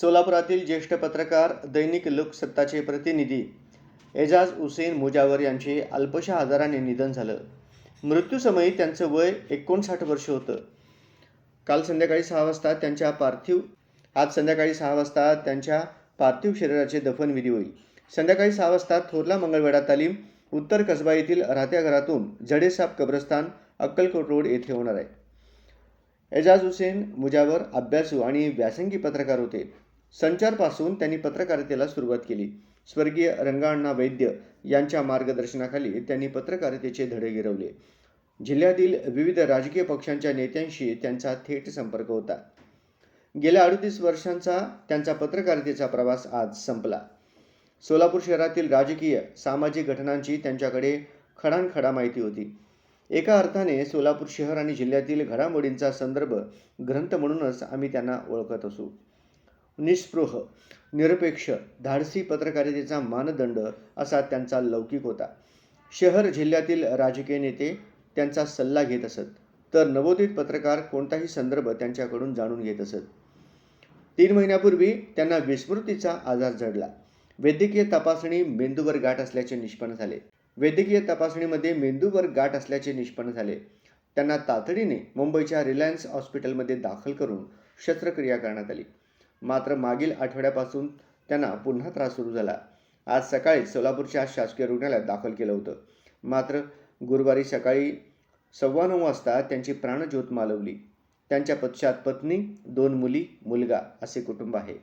सोलापुरातील ज्येष्ठ पत्रकार दैनिक लोकसत्ताचे प्रतिनिधी एजाज हुसेन मुजावर यांचे अल्पशा आजाराने निधन झालं. मृत्यूसमयी त्यांचं वय एकोणसाठ वर्ष होतं. काल संध्याकाळी सहा वाजता त्यांच्या पार्थिव आज संध्याकाळी सहा वाजता त्यांच्या पार्थिव शरीराचे दफनविधी होईल. संध्याकाळी सहा वाजता थोरला मंगळवेढा तालीम उत्तर कसबा येथील राहत्या घरातून जडेसाब कब्रस्तान अक्कलकोट रोड येथे होणार आहे. एजाज हुसेन मुजावर अभ्यासू आणि व्यासंगी पत्रकार होते. संचारपासून त्यांनी पत्रकारितेला सुरुवात केली. स्वर्गीय रंगाअण्णा वैद्य यांच्या मार्गदर्शनाखाली त्यांनी पत्रकारितेचे धडे गिरवले. जिल्ह्यातील विविध राजकीय पक्षांच्या नेत्यांशी त्यांचा थेट संपर्क होता. गेल्या अडतीस वर्षांचा त्यांचा पत्रकारितेचा प्रवास आज संपला. सोलापूर शहरातील राजकीय सामाजिक घटनांची त्यांच्याकडे खडानखडा माहिती होती. एका अर्थाने सोलापूर शहर आणि जिल्ह्यातील घडामोडींचा संदर्भ ग्रंथ म्हणूनच आम्ही त्यांना ओळखत असू. निस्पृह निरपेक्ष धाडसी पत्रकारितेचा मानदंड असा त्यांचा लौकिक होता. शहर जिल्ह्यातील राजकीय नेते त्यांचा सल्ला घेत असत तर नवोदित पत्रकार कोणताही संदर्भ त्यांच्याकडून जाणून घेत असत. तीन महिन्यापूर्वी त्यांना विस्मृतीचा आजार जडला वैद्यकीय तपासणी मेंदूवर गाठ असल्याचे निष्पन्न झाले. वैद्यकीय तपासणीमध्ये मेंदूवर गाठ असल्याचे निष्पन्न झाले. त्यांना तातडीने मुंबईच्या रिलायन्स हॉस्पिटलमध्ये दाखल करून शस्त्रक्रिया करण्यात आली. मात्र मागील आठवड्यापासून त्यांना पुन्हा त्रास सुरू झाला. आज सकाळी सोलापूरच्या शासकीय रुग्णालयात दाखल केलं होतं. मात्र गुरुवारी सकाळी सव्वा नऊ वाजता त्यांची प्राणज्योत मालवली. त्यांच्या पश्चात पत्नी दोन मुली मुलगा असे कुटुंब आहे.